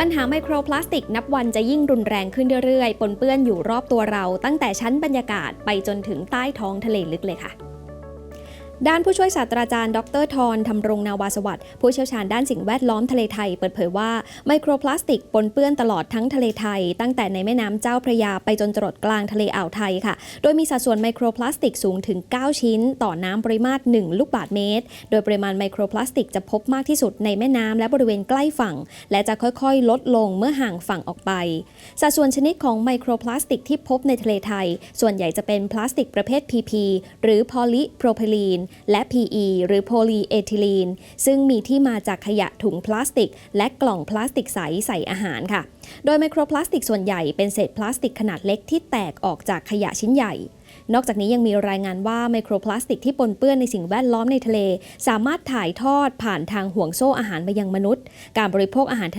ปัญหาไมโครพลาสติกนับวันจะยิ่งรุนแรงขึ้นเรื่อยๆ ปนเปื้อนอยู่รอบตัวเราตั้งแต่ชั้นบรรยากาศไปจนถึงใต้ท้องทะเลลึกเลยค่ะ ด้านผู้ช่วยศาสตราจารย์ ดรทรธำรงนาวาสวัสดิ์ผู้เชี่ยวชาญด้านสิ่งแวดล้อมทะเลไทย เปิดเผยว่าไมโครพลาสติกปนเปื้อนตลอดทั้งทะเลไทย ตั้งแต่ในแม่น้ำเจ้าพระยาไปจนจรดกลางทะเลอ่าวไทยค่ะ โดยมีสัดส่วนไมโครพลาสติกสูงถึง 9 ชิ้น ต่อน้ำปริมาตร 1 ลูกบาศก์เมตร โดยปริมาณไมโครพลาสติกจะพบมากที่สุดในแม่น้ำและบริเวณใกล้ฝั่ง และจะค่อยๆ ลดลงเมื่อห่างฝั่งออกไป สัดส่วนชนิดของไมโครพลาสติกที่พบในทะเลไทย ส่วนใหญ่จะเป็นพลาสติกประเภท PP หรือ polypropylene และ PE หรือ polyethylene ซึ่งมีที่มาจากขยะถุงพลาสติก และกล่องพลาสติกใสใส่อาหารค่ะ โดยไมโครพลาสติกส่วนใหญ่เป็นเศษพลาสติกขนาดเล็กที่แตกออกจากขยะชิ้นใหญ่นอกจากนี้ยังมีรายงานว่าไมโครพลาสติกที่ปนเปื้อนในสิ่งแวดล้อมในทะเล สามารถถ่ายทอดผ่านทางห่วงโซ่อาหารไปยังมนุษย์ การบริโภคอาหาร